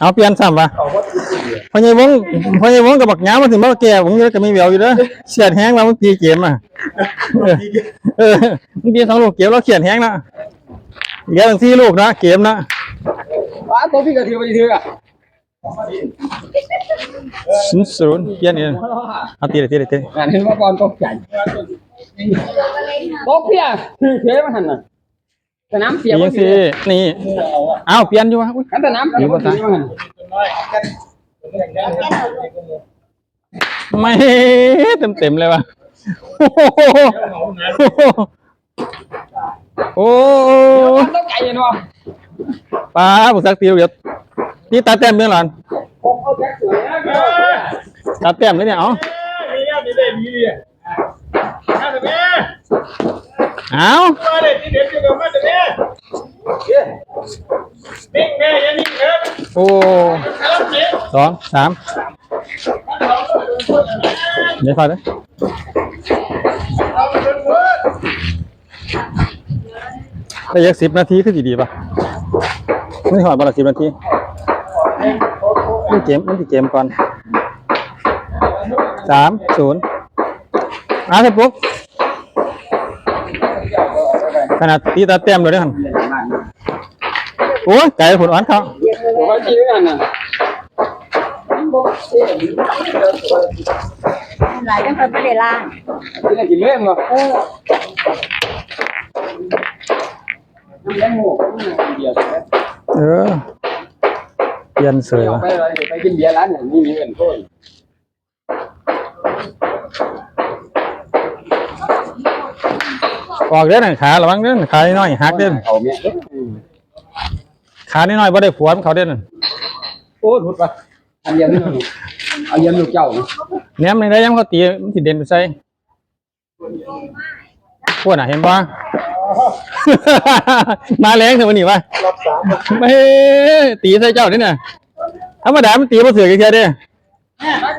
เอาเปลี่ยนซ้ำปะพอใหญวงพอใหญวงกับบักหยามันถึงมาแก่ผมอยู่แล้วก็มีแววอยู่เด้อเสียดแห้งมาเมื่อกี้เกมอะเออเออเมื่อกี้สองลูกเกมแล้วเขียนแห้งนะเหลือตั้งสี่ลูกนะเกมนะว้าตัวพี่กระเทียมไปถืออะศูนย์ศูนย์เปลี่ยนเองเอาตีเลยตีเลยตีเลยงานเห็นว่าบอลตกใจตกเพี้ยคือเทมันหันน่ะ สนามเปียกยังสินี่เอาเปลี่ยนอยู่วะอุ๊ย กันสนามเปียกมันหันไม่เต็มเต็มๆเลยวะโอ้โหตกใจเนาะปลาบุกสักติวเดี๋ยวนี่ตาแต้มเมื่อหลานตาแต้มเลยเนี่ยเอามีอะมีเด็ดมีเด็ดมาแต่แม่เอามาเด็ดที่เด็ดอยู่กับมาแต่แม่นิ่ง แม่ยังนิ่ครับโอ้ครับเด็ดสองสามเดี๋ยวพอเลยเราเป็นเพื่อนได้ยักสิบนาทีคือดีดีป่ะไม่หอดบอลสิบนาทีนี่เกมมันที่เกมก่อนสามศูนย์อาเถอะปุ๊กขนาดตีตาเต็มเลยเด้อหัน โอ้ยไก่ผลอ่อนเขาผมว่าชีวิตหันน่ะหลายจังคนไม่ได้ล่างที่นั่นกินเล่มเนาะเออน้ำแดงหมูเบียร์เออเปลี่ยนเสยไปวะไปไปกินเบียร์ร้านอย่างนี้มีเงินต้นออกเด้อหนังขาระวังเด้อขาน้อยๆหักเด้อเขาเมีย ขาน้อยๆบ่ได้ผัวมันเขาเด้อนั่นโอ้หุดปะอันเย็นนี่เอาเย็นลูกเจ้าแหนมในได้ยังเขาตีมันสิเด่นไปใส่พวกน่ะเห็นบ่มาแรงเถอะวันนี้วะรับสามไม่ตีใส่เจ้านี่น่ะธรรมดามันตีบ่เสือกอีกเทียเด้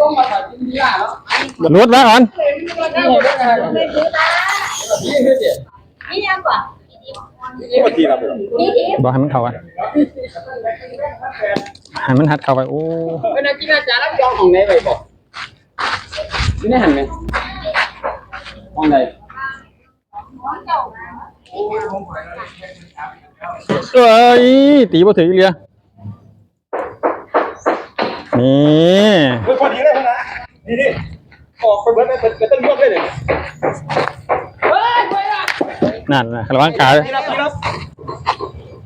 ต้องมาตัดกินเบียร์เนาะรถมาก่อนนี่ยังกว่าปกติครับนี่ทีบอกให้มันเข้าอะ ให้มันหัดเข้าไปโอ้เอ้ยนักกีฬาจารับจองของไหนไปบอกนี่ได้หันไหมของไหนเอ้ยตีบ่ถืออีกเรือนี่เฮ้ยพอดีเลยนะนี่นี่ออกไปเบิร์ดเป็นเป็นต้นยกเลยเลยเฮ้ยไปละนั่นน่ะระวังขาเลย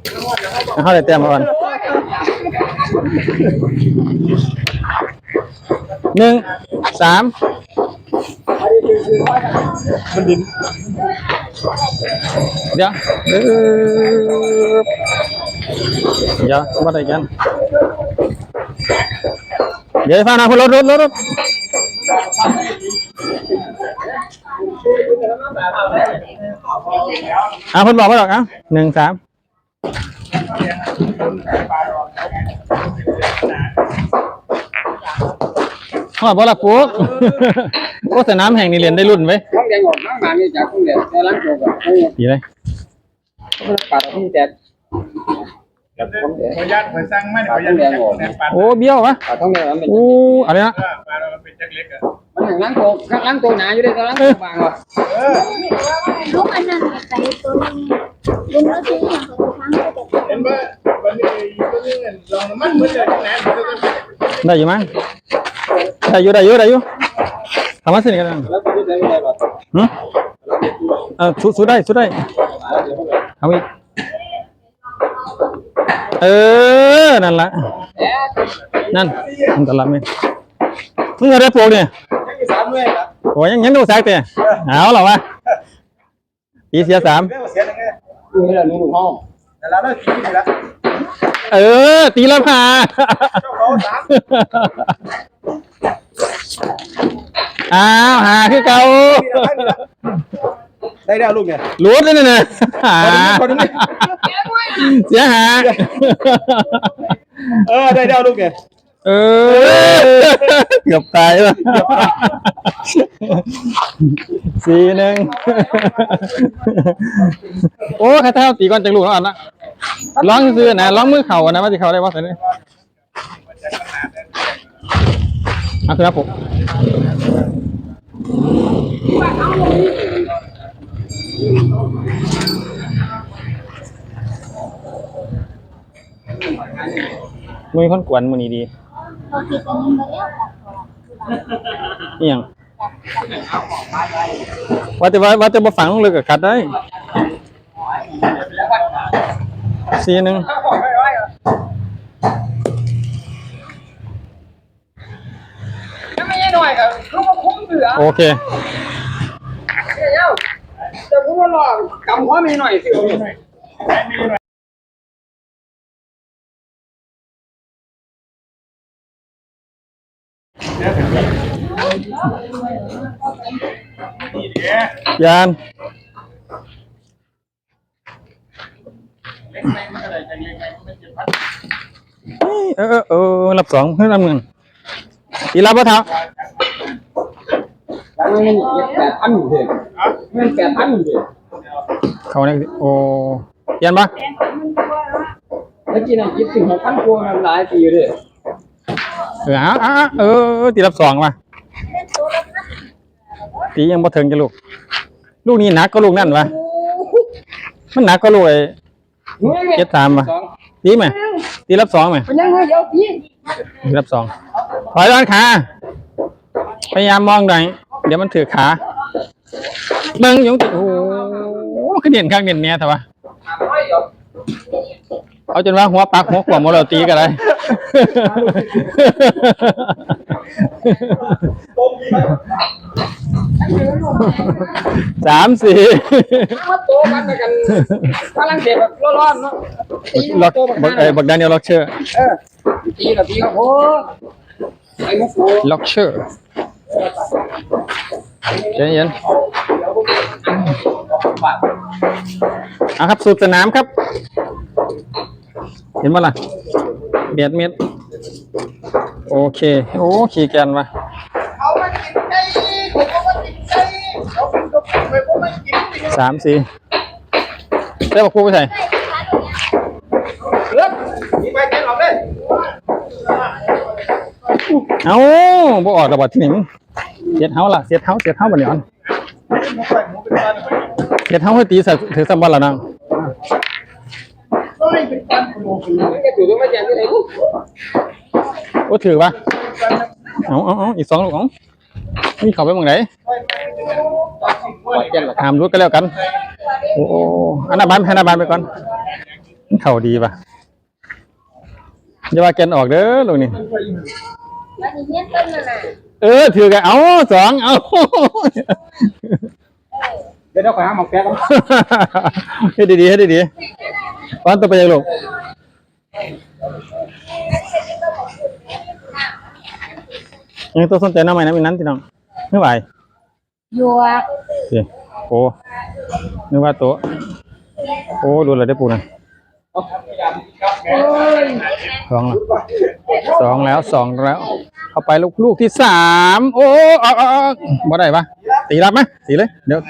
นี่รับนี่รับเอาเตรียมมาก่อนหนึ่งสามมันดินเดี๋ยวเออเดี๋ยวมาได้กันเดี๋ยวพานาพนรถรถรถรถอะเพิ่นบอกมาหรอกอะหนึ่งสาม หอดบ่ละปุ๊กโอ้สนามแห่งนี้เรียนได้รุ่นไหมข้องแดงออกข้างมานี่จากข้องแดงแต่ล้างตัวกับเฮ้ยดีเลยปาดที่แตกขออนุญาตขอสั่งไม่ขออนุญาตเนี่ยปัดโอ้เบี้ยววะปาดข้องแดงมันเป็นโอ้อะไรนะปัดเราเป็นจักเล็กอะมันอย่างล้างตัวข้างล้างตัวหนาอยู่ด้วยแต่ล้างตัวบางว่ะเออลูกอันนั้นไปตัวลุงแล้วที่อย่างของทั้งก็จะเห็น ว่าวันนี้วันนี้ลองมันเหมือนจะแหนมได้อยู่มั้งได้อยู่ได้อยู่ได้อยู่ทำมาสิกันนะแล้วก็ที่ไหนไม่ได้ป่ะหืมเออสู้สู้ได้สู้ได้เอาอีกเออ นั่นละนั่นมันตลาดไหมมึงอะไรปลูกเนี่ยโอ้ยยังยังดูแซกเตะเอาหรอวะอีเสียสามเรื่องเสียยังไง ดูให้เราหนุ่มห้องแต่เราเลิกกินไปแล้วเออ ตีละพา เจ้าเขาสามอ้าวหาคือเก่าได้แล้วลูกเนี่ยรูดเลยนะเนี่ยหาเสียหา เออได้แล้วลูกเนี่ย เออ เกือบตายแล้วสีหนึ่งโอ้ข้าเท้าตีก่อนจังลูกแล้วอันละร้องซื่อนะร้องมือเข่านะว่าสิเข่าได้บ่ซั่นนี่เอาคือครับผมมือค่อนกวนมือนี้ดี เขาคิดอันนี้มาแล้วกับเขาอหยังว่าแต่ว่าว่าแต่บ่ฝังลงเลยก็ขัดได้สีหนึงถ้าไม่ใช่หน่อยก็ลูกมาคุ้มเหลือโอเค เดี๋ยวจะพูดว่าหลอกกำหัวมีหน่อยสิ บพัดเออเออเออรับสองเพื่อนรับเงินอีรับบ่เท้าแล้วมันเงินแปดพันอยู่เถอะเงินแปดพันอยู่เถอะเขาเนี่ยโอ้ยันปะเมื่อกี้นั่นคิดถึงหกพันกว่ามันหลายปีอยู่เถอะเออเอาเอาเอาเออตีรับสองมา ตียังบ่ถึงจะลูก ลูกนี้หนักก็ลูกนั่นวะมันหนักก็ลูกไอ้เจ็ดสามวะตีไหมตีรับสองไหมตีรับสองถอยด้านขาพยายามมองหน่อยเดี๋ยวมันถือขาเบิ่งยงติโอ้โหขึ้นเด่นข้างเด่นเนี้ยแต่ว่าร้อยเดี๋ยวเอาจนว่าหัวปักหัวขวบมเราตีกันเลย สามสี่มาโตกันไปกันกำลังเจ็บแบบร้อนๆเนาะตีล็อกโตแบบบักเอ้ยบักดานิเอลล็อกเชอร์เออตีกับตีครับโอ้ไอ้มุกโอ้ล็อกเชอร์ใจเย็นเอาครับสูตรสนามครับ เห็นมั้ล่ะเบียดเม็ดโอเค โอ้ขี่แกนมาเอา สามสี่ได้บอกพูดไปใส่เลือกมีไปแค่หรอกเลยเอาบ่ออกระบาดที่หนึ่งเสียดเฮาล่ะเสียดเฮาเสียดเฮาบันย้อนหมูไปหมูเป็นปันไปเสียดเฮาให้ตีใส่ถือสมบัติละนังต้องให้เป็นปันคุณโมคุณแกถือตัวมาแจกที่ไหนกูโอ้ถือปะเอาเอาเอาอีกสองลูกเอานี่เขาไปเมืองไหน แจกหรอหามรุดก็แล้วกัน โอ้อันนาบานให้นาบานไปก่อน เข่าดีปะอย่าว่าแกนออกเด้อลูกนี่เออถือกันเอาสองเอาเดี๋ยวเราไปหาหมอกแป๊กให้ดีๆให้ดีๆวันต่อไปยังลูกยังตัวสนใจน้ำใหม่นะมีนั้นที่น้องไม่ไหว ยวกโอเคโอ้นึกว่าตัวโอ้ดูอะไรได้ปูนะสองแล้วสองแล้วสองแล้ว เข้าไปลูกลูกที่สามโอ้ออกออกออกบ่ได้ปะตีรับไหมตีเลย เดี๋ยว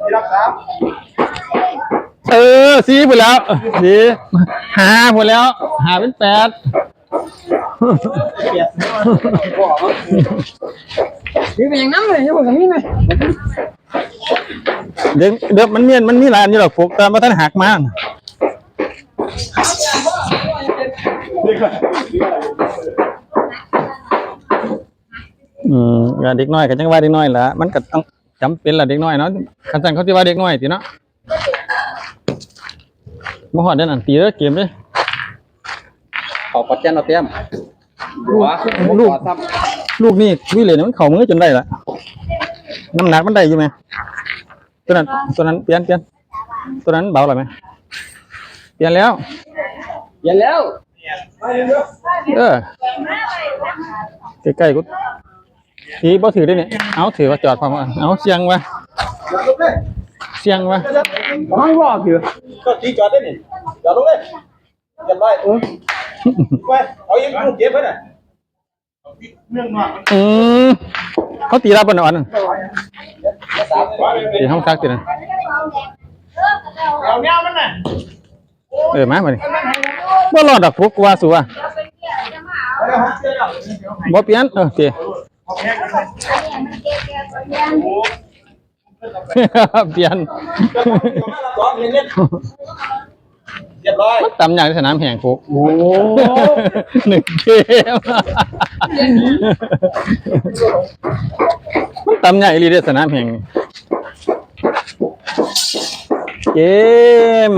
ที่รับสามเออสีหมดแล้วสีหาหมดแล้ว หาเป็นแปด นี่เป็นอย่างนั้นเลยยังบอกกับนี่ไหมเดี๋ยวเดี๋ยวมันมีมันมีหลานอยู่หรอกพวกแต่มาท่านหักมากอืมอย่าเด็กน้อยก็จังว่าเด็กน้อยละมันก็ต้องจำเป็นละเด็กน้อยเนาะคันสั่นเขาที่ว่าเด็กน้อยติเนาะบ่ฮอดเด้อนั่นตีเด้อเกมเด้อ ขอปัดแจนเราเตรียมหัวลูกลูกนี่วิเลยเนี่ยมันเข่ามือจนได้ละน้ำหนักมันได้อยู่ไหมตัวนั้นตัวนั้นเปลี่ยนเปลี่ยนตัวนั้นเบาหรือไหมเปลี่ยนแล้วอย่าแล้วเออใกล้ๆกูทีบ่ถือได้เนี่ยเอาถือว่าจอดความว่าเอาเสียงวะเสียงวะห้องรอบอยู่ก็ที่จอดได้นี่จอดลงเลยเรียบร้อย ไปเอาอีกลูกเก็บไว้น่ะเรื่องมากอืมเขาตีรับปนอ่อนนั่นสามตีห้องซักตีนั่นเเอาเงี้ยมันน่ะเออมาบัดนี้บ่รอดดอกฟุกกูว่าสัวเอาเดี๋ยวหาเสื้อแล้วเดี๋ยวให้บ่เปลี่ยนเออโอเคเอาแค่กันเลยโอ้เปลี่ยน เดี๋ยวมาละสองเล่นเรียบร้อยมันตำอย่างในสนามแห่งฟุกโอ้หนึ่งเกมมันตำใหญ่ลีเดสนามแห่งนี่เกม